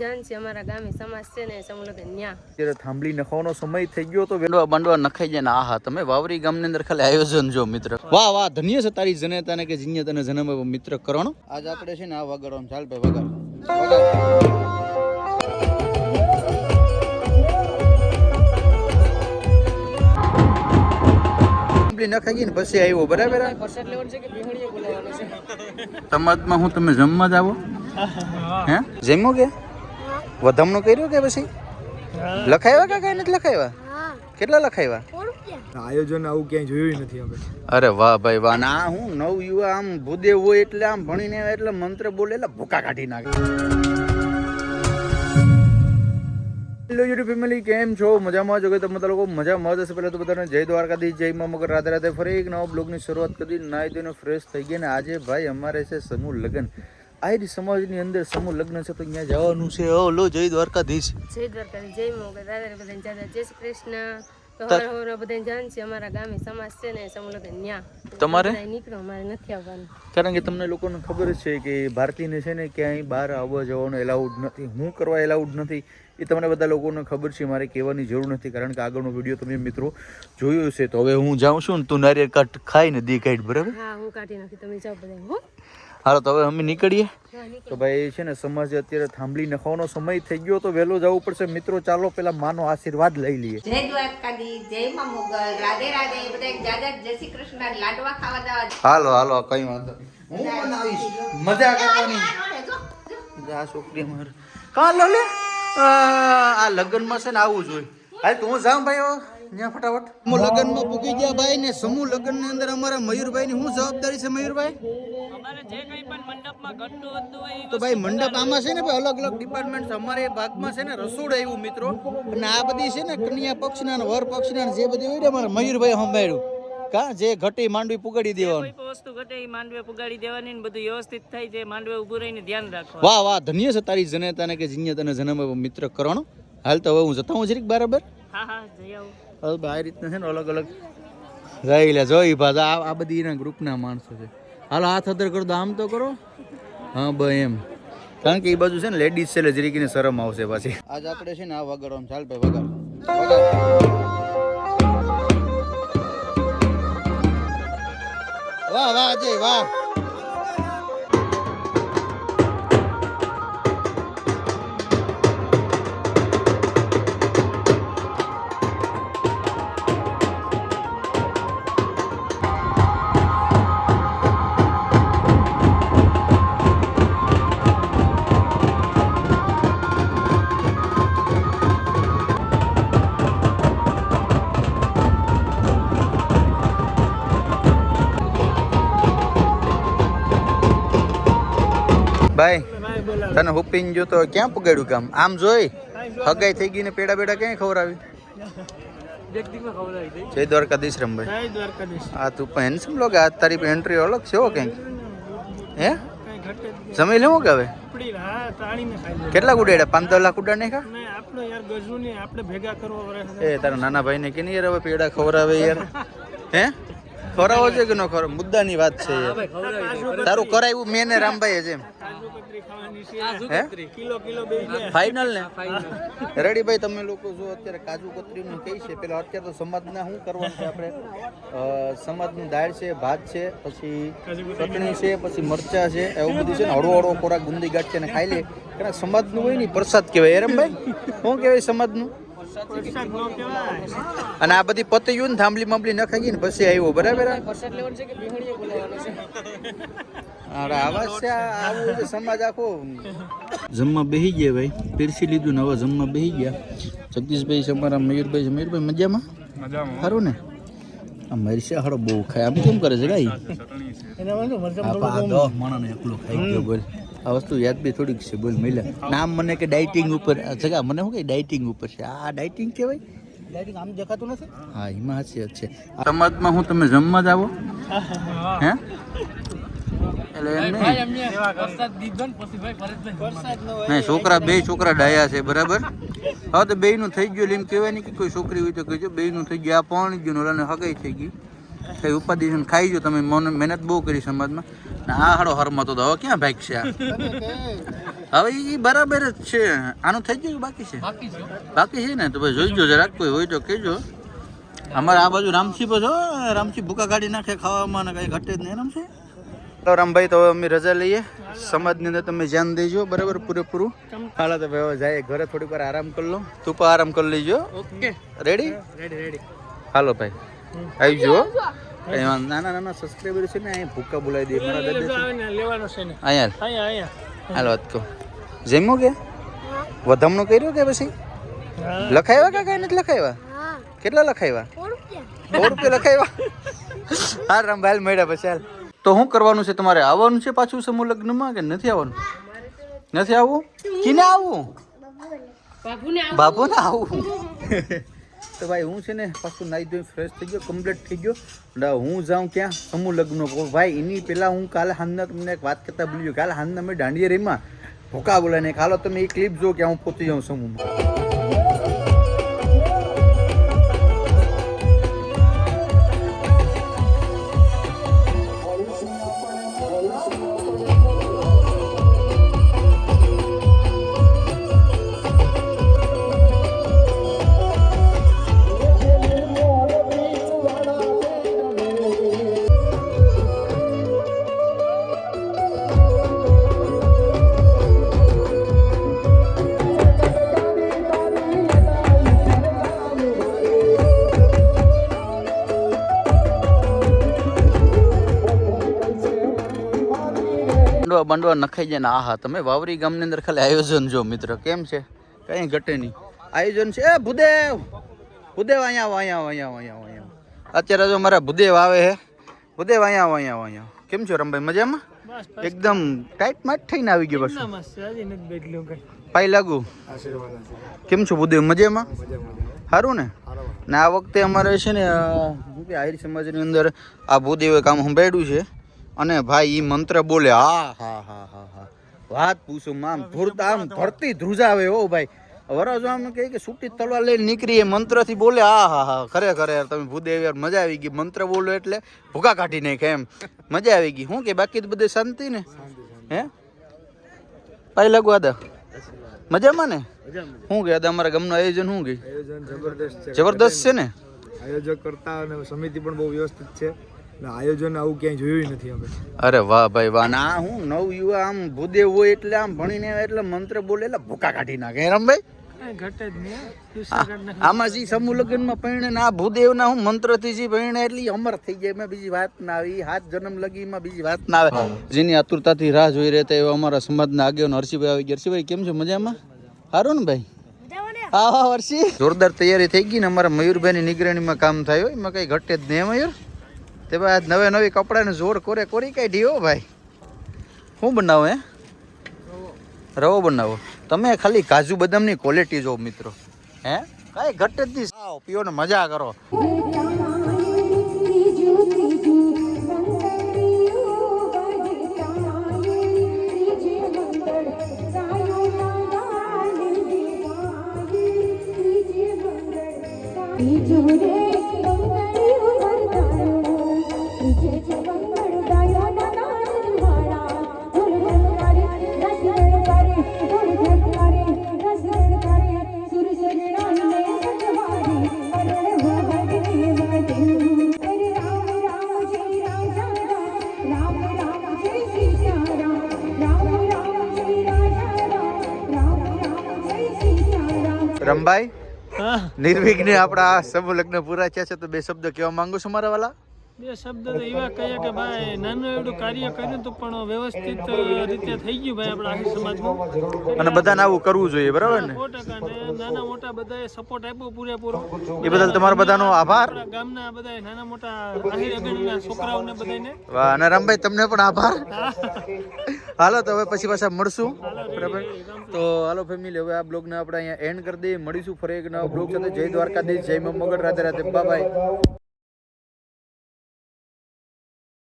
જાણ છે અમારા ગામે સમાજ છે ને ન્યા. થાંભલી નખાવાનો સમય થઈ ગયો તો બેંડવા બાંડવા નખાઈ જાય ને આહા. તમે વાવરી ગામની અંદર ખાલી આયોજન જો મિત્ર. વાહ વાહ ધન્ય છે તારી જનેતાને કે જીન્ય તને જન્મ મિત્ર કરણ. આજ આપણે છે ને આ વગાડવાનું. ચાલ ભાઈ વગાડ. નખાઈ ગઈ ને પછી આવ્યો બરાબર? પ્રસાદ લેવાનું છે કે બિહણીએ બોલાવવાનું છે? સમાજમાં હું તમે જમવા જ આવો હે? જમ્યો કે? વધામણું કર્યું કે પછી? લખાવ્યા કે કઈ નથી લખાવ્યા કેટલા લખાવ્યા આયોજન આવું ક્યાંય જોયું નથી આપણે અરે વાહ ભાઈ વાહ. ના હું નવ યુવા આમ ભૂદેવ હોય એટલે આમ ભણીને આવે એટલે મંત્ર બોલે એટલે ભૂકા કાઢી નાખે. હેલો યુટ્યુબ ફેમિલી કેમ છો? મજામાં છો કે તમે બધા લોકો મજામાં જશે પહેલાં તો બધાને જય દ્વારકાધીશ જય મા મગર. રાધે રાધે ફરી એક નવા બ્લોગની શરૂઆત કરી. નાઈ ધોઈને ફ્રેશ થઈ ગયા ને આજે ભાઈ અમારે છે સમૂહ લગ્ન. આહિર સમાજની અંદર સમૂહ લગ્ન છે તો અહીંયા જવાનું છે. ઓ લો જય દ્વારકાધીશ. જય દ્વારકાધીશ જય મોગલ દાદા બધાને જાદા જય શ્રી કૃષ્ણ. તો બધાને જાણ છે. અમારા ગામે સમાજ છે ને સમૂહ લગ્ન ન્યા. તમારે? નીકળો અમારે નથી આવવાનું. કારણ કે તમને લોકોને ખબર છે કે ભારતીને છે ને ક્યાંય બહાર આવવા જવાનું એલાઉડ નથી. હું કરવા એલાઉડ નથી એ તમને બધા લોકોને ખબર છે. મારે કહેવાની જરૂર નથી કારણ કે આગળનો વીડિયો તમે મિત્રો જોયો છે તો હવે હું જાઉં છું ને તું નારિયેળ કટ ખાઈને દી કાઢ બરાબર? હા હું કાઢી નાખી તમે જાઓ બધા હો. હાલો તો હવે અમે નીકળીએ. તો ભાઈ છે ને સમાજે અત્યારે થાંભલી નખાવાનો સમય થઈ ગયો તો વહેલો જવું પડશે. મિત્રો ચાલો પેલા માનો આશીર્વાદ લઈ લઈએ. જય દ્વારકાધી જય માં મોગલ રાધે રાધે બધા જાજા જય શ્રી કૃષ્ણ લાડવા ખાવા દેવા હાલો હાલો કઈ વાંધો નહીં. હું બનાવીશ? મજા કરવાની. જા છોકરી મારે કાં લો લે આ આ લગ્નમાં છે ને આવું જોઈએ હાલ તું જાઉં ભાઈ ત્યાં ફટાફટ. હું લગ્નમાં પૂકી ગયા ભાઈ ને સમૂહ લગ્નની અંદર અમારા મયુરભાઈ ની શું જવાબદારી છે મયુરભાઈ? તો ભાઈ મંડપ આમાં છે ને ભાઈ અલગ અલગ ડિપાર્ટમેન્ટ છે. અમારે ભાગમાં છે ને રસોડ આવ્યું મિત્રો. અને આ બધી છે ને કન્યા પક્ષના ને વર પક્ષના ને જે બધી હોય ને અમારા મયુરભાઈ સંભાળ્યું. કા જે ઘટી માંડવી પુગાડી દેવાનું. કોઈ વસ્તુ ઘટે એ માંડવે પુગાડી દેવાની ને બધું વ્યવસ્થિત થાય છે માંડવે ઊભું રહીને ધ્યાન રાખવાનું. વાહ વાહ ધન્ય છે તારી જનેતાને કે જીન્ય તને જન્મ મિત્ર કરણ. હાલ તો હવે હું જતા હું જરીક બરાબર? હા હા જઈ આવું. આ રીતના છે ને અલગ અલગ રહી લે જોઈ ભાઈ આ આ બધી એના ગ્રુપના માણસો છે. હાલો હાથ અદર કરો તો આમ તો કરો. હા ભાઈ એમ. કારણ કે એ બાજુ છે ને લેડીઝ છે એટલે જરીકીને શરમ આવશે પાછી. આજ આપણે છે ને આ વગાડવાનું. ચાલ ભાઈ વગાડ. વાહ વાહ જય વાહ. ભાઈ તને હુપિંગ જો તો ક્યાં પગાડ્યું કામ? આમ જોઈ? હગાઈ થઈ ગઈ ને પેડા પેડા ક્યાં ખવડાવી? જય દ્વારકાધીશ રમભાઈ. આ તું પણ હેન્ડસમ લોગ આ તારી એન્ટ્રી અલગ છે કંઈક. હે? જમી લેવું કે હવે? કેટલા ઉડાડ્યા? પાંચ દસ લાખ ઉડાડ નાખ્યા? ને એ તારા નાના ભાઈને કે નહીં યાર હવે પેડા ખવડાવે યાર? હે? ખવડાવો છે કે ન ખવડાવો? મુદ્દાની વાત છે યાર. તારું કરાવ્યું મેં ને રામભાઈ છે એમ. ને? રેડી ભાઈ તમે લોકો જો અત્યારે કાજુ કતરીનું કહી છે પેલા અત્યારે તો સમાજના શું કરવાનું છે આપણે? સમાજની દાળ છે ભાત છે પછી ચટણી છે પછી મરચા છે એવું બધું છે ને હળવો હળવો ખોરાક ગુંદી ગાંઠ છે ને ખાઈ લે. કારણ સમાજનું હોય ને પ્રસાદ કહેવાય. એરમ ભાઈ શું કહેવાય સમાજનું? અને આ બધી પતયું ને થાંભલી માંબલી ખાઈ ગઈ ને પછી આવ્યો બરાબર આ? પ્રસાદ લેવાનું છે કે બિહણીએ બોલાવવાનું છે અરે આવાજ છે આવું છે સમાજ આખો. જમવા બેહી ગયા ભાઈ પીરસી લીધું ને હવે જમવા બેહી ગયા. જગદીશભાઈ છે અમારા મયુરભાઈ છે. મયુરભાઈ મજામાં? સારું ને? આ મરસા હાડો બહુ ખાય. આમ કેમ કરે છે ગાઈ આ દો એકલો ખાઈ ગયો બોલ. આ વસ્તુ યાદ બી થોડીક છે બોલ મહિલા નામ મને કે ડાયટિંગ ઉપર જગા મને શું કે ડાયટિંગ ઉપર છે? આ ડાયટિંગ કહેવાય ડાયટિંગ આમ દેખાતું નથી? હા એમાં હાચી વાત છે. સમાજમાં હું તમે જમવા જ આવો હે નહીં. છોકરા બે છોકરા ડાયા છે બરાબર? હા તો બે નું થઈ ગયું એમ કહેવાય નહીં કે કોઈ છોકરી હોય તો કહેજો બે નું થઈ ગયું. આ પણ ગયું ને ઓલાને હગાઈ થઈ ગઈ કઈ ઉપાધિ છે ખાઈ જો તમે મન- મહેનત બહુ કરી સમાજમાં. ને આ હાડો હરમાતો તો હવે ક્યાં ભાગ છે હવે એ બરાબર જ છે. આનું થઈ ગયું બાકી છે? બાકી છે. ને? તો ભાઈ જોઈજો જરાક કોઈ હોય તો કહેજો. અમારે આ બાજુ રામસી પર છો રામસી ભૂકા કાઢી નાખે ખાવામાં ને કઈ ઘટે જ નહીં રામસી તો રામભાઈ તો હવે અમે રજા લઈએ. સમાજની અંદર તમે ધ્યાન દેજો બરાબર પૂરેપૂરું. હાલો તો ભાઈ હવે જાય ઘરે થોડીક વાર આરામ કરી લો. તું પણ આરામ કરી લેજો. ઓકે. રેડી રેડી રેડી હાલો ભાઈ. આવી જુઓ નાના નાના સબસ્ક્રાઈબર છે ને અહીંયા ભૂકા બોલાવી દે મારા દાદા લેવાનો છે ને અહીંયા અહીંયા હાલ વાત કહો. જમ્યો કે? વધામણું કર્યું કે પછી? લખાવ્યા કે કઈ નથી લખાવ્યા કેટલા લખાવ્યા સો રૂપિયા. લખાવ્યા હા રામભાઈ હાલ મળ્યા પછી હાલ. તો શું કરવાનું છે તમારે આવવાનું છે પાછું સમૂહ લગ્નમાં કે નથી આવવાનું? નથી આવવું? કિને આવવું બાબુને. બાપુ ને આવું. તો ભાઈ હું છે ને પાછું નાહી ધોઈ ફ્રેશ થઈ ગયો કમ્પ્લીટ થઈ ગયો. હું જાઉં ક્યાં? સમૂહ લગ્ન ભાઈ, એની પહેલાં હું કાલે હાંજના તમને એક વાત કરતા ભૂલી ગયો. કાલે હાંજના મેં દાંડિયા રહીમાં ભૂકા બોલાને. કાલો તમે એ ક્લિપ જો કે હું પહોંચી જાઉં સમૂહમાં. બંડવા બંડવા નખાઈ જાય ને આહા તમે વાવરી ગામની અંદર ખાલી આયોજન જો મિત્ર કેમ છે? કઈ ઘટે નહીં. આયોજન છે એ ભૂદેવ. ભૂદેવ અહીંયા આવો અહીંયા આવો અહીંયા આવો અહીંયા અત્યારે જો મારા ભૂદેવ આવે હે ભૂદેવ અહીંયા આવો અહીંયા આવો અહીંયા કેમ છો રમભાઈ મજામાં? એકદમ ટાઈટ માટ થઈને આવી ગયો બસ પાઈ લાગુ? કેમ છો ભૂદેવ મજામાં? સારું ને? ને આ વખતે અમારે છે ને આહિર સમાજની અંદર આ ભૂદેવે કામ સંભાળ્યું છે. અને ભાઈ ઈ મંત્ર બોલે હા હા હા હા હા. વાત પૂછું માં ધૂરતા આમ ધરતી ધ્રુજાવે હો ભાઈ. વરસ આમ કહે કે સુટી તલવાર લઈને નીકળી એ મંત્રથી બોલે હા હા હા ખરેખર યાર તમે ભૂદેવ યાર મજા આવી ગઈ. મંત્ર બોલો એટલે ભૂકા કાઢી નાખે એમ. મજા આવી ગઈ. શું કે બાકી તો બધે શાંતિ ને? હે? પાઈ લાગુ આદા? મજામાં. ને? શું કે અમારા ગામનું આયોજન શું કે? આયોજન જબરદસ્ત છે. જબરદસ્ત છે ને? આયોજક કરતા અને સમિતિ પણ બહુ વ્યવસ્થિત છે. આયોજન આવું ક્યાંય જોયું નથી અરે વાહ ભાઈ વાહ. ના હું નવ યુવા આમ ભૂદેવ હોય એટલે આમ ભણીને આવે એટલે મંત્ર બોલે એટલે ભૂકા કાઢી નાખે. રમભાઈ ઘટે જ નહીં આમાં જે સમૂહ લગ્નમાં પરણે ના ભૂદેવના હું મંત્રથી જે પરણે એટલી અમર થઈ જાય. એમાં બીજી વાત ના આવી. હાથ જન્મ લગીમાં બીજી વાત ના આવે. જેની આતુરતાથી રાહ જોઈ રહેતા એવા અમારા સમાજના આગેવાનો હર્ષિભાઈ આવી ગયા. હર્ષિભાઈ કેમ છો? મજામાં? સારું ને ભાઈ? હા હા હર્ષિ. જોરદાર તૈયારી થઈ ગઈ ને અમારા મયુરભાઈની નિગરાણીમાં કામ થાય હોય. એમાં કઈ ઘટે જ નહીં હે મયુર. તે ભાઈ આજ નવે નવી કપડાને જોર કોરે કોરી કઈ ઢીઓ ભાઈ? શું બનાવો, હે? રવો બનાવો. તમે ખાલી કાજુ બદામની ક્વોલિટી જો મિત્રો. હે? કાંઈ ઘટ જ નહીં. સાવ પીઓ ને મજા કરો. હા. નિર્વિઘ્ને આપણા સમૂહ લગ્ન પૂરા થયા છે તો બે શબ્દ કહેવા માંગુ છું મારા વાલા. બે શબ્દ તો એવા કહીએ કે ભાઈ નાનું એવડું કાર્ય કર્યું હતું પણ વ્યવસ્થિત રીતે થઈ ગયું ભાઈ આપણા આખી સમાજમાં. અને બધાને આવું કરવું જોઈએ બરાબર ને? નાના મોટા બધાએ સપોર્ટ આપ્યો પૂરેપૂરો. એ બદલ તમારો બધાનો આભાર. ગામના બધાએ નાના મોટા આહીર અગણીના છોકરાઓને બધાને. વાહ અને રામભાઈ તમને પણ આભાર. હાલો તો હવે પછી પાછા મળશું. બરાબર? તો હાલો ફેમિલી હવે આ બ્લોગને આપણે અહીંયા એન્ડ કરી દઈએ. મળીશું ફરી એક નવા બ્લોગ સાથે. જય દ્વારકાધીશ જય મગર. રાધે રાધે. બાય.